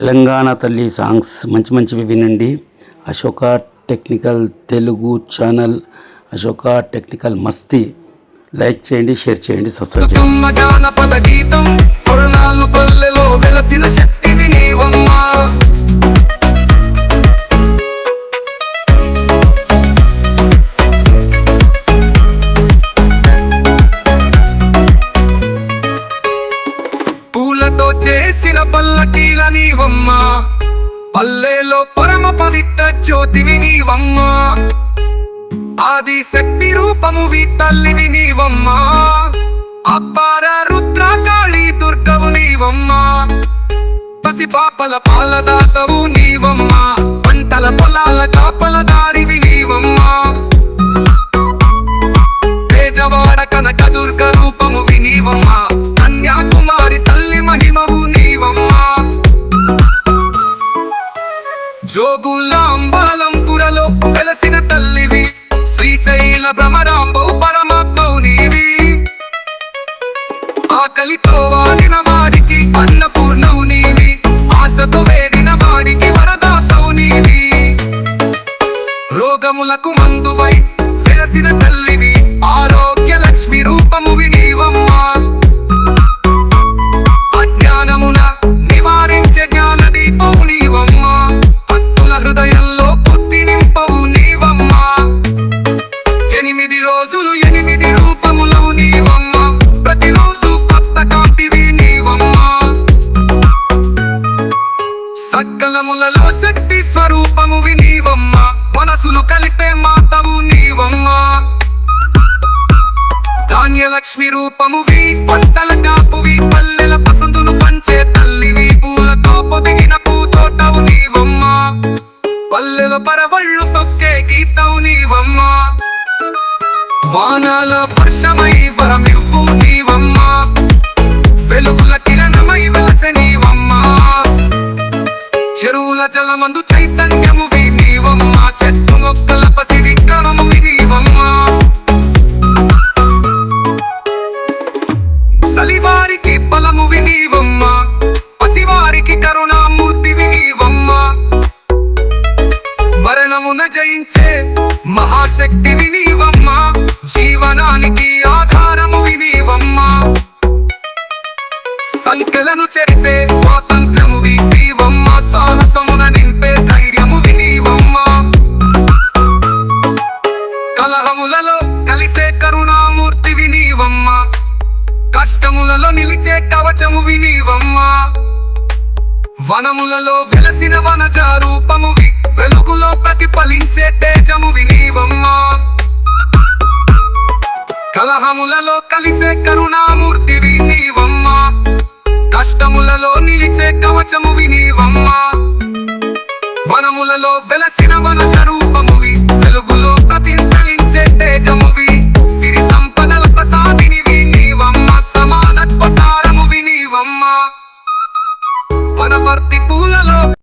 తెలంగాణ తల్లి సాంగ్స్ మంచి మంచివి వినండి. Ashoka technical Telugu channel Ashoka technical మస్తీ. లైక్ చేయండి షేర్ చేయండి సబ్స్క్రైబ్ చేయండి. పూలతో చేసిన పల్లకీల నీవమ్మా పల్లెలో పరమ పవిత్ర జ్యోతివి నీవమ్మా ఆది శక్తి రూపమువి తల్లివి నీవమ్మా అప్పార రుద్ర కాళీ దుర్గవు నీవమ్మా పసిపాపల పాలదాతవు జోగుల అంబాలంపురలో వెలసిన తల్లివి. శ్రీశైల భ్రమరాంబవు పరమాత్మవు నీవి ఆకలితో వాడిన వారికి అన్నపూర్ణవు నీవి ఆశతో వేడిన వారికి వరదాతవు నీవి రోగములకు మందువై వెలసిన తల్లివి. ఆరోగ్య లక్ష్మి రూపము విని సకలములలో శక్తి స్వరూపము వినీవమ్మ. మనసులు కలిపే మాతవు నీవమ్మ. ధాన్యలక్ష్మి రూపము వి పంటల కాపువి పల్లెల పసందును పంచే తల్లివి పూలతో పొదిగిన పూతోటవు నీవమ్మ. పల్లెల పరవళ్ళు తొక్కే గీతవు నీవమ్మ. వానాల వర్షమై వరమివ్వు నీవమ్మ. జలమందు చైతన్యము నీవమ్మా చెట్టు మొక్కల పసి విక్రమము నీవమ్మా సలివారికి బలము వినీవమ్మా. పసివారికి కరుణామూర్తి వినీవమ్మా. మరణమున జయించే మహాశక్తి వినీవమ్మా. జీవనానికి కష్టములలో కలిసే కరుణామూర్తి వినీవమ్మ. కష్టములలో నిలిచే కవచము వినీవమ్మ. వనములలో వెలసిన వనజ రూపము వెలుగులో ప్రతిఫలించే తేజము వినీవమ్మ. కలహములలో కలిసే కరుణామూర్తి వినీవమ్మ. కష్టములలో నిలిచే కవచము వినీవమ్మ. వనములలో వెలసిన వనజ రూపమువి వెలుగు ప్రతిఫలించే తేజమువి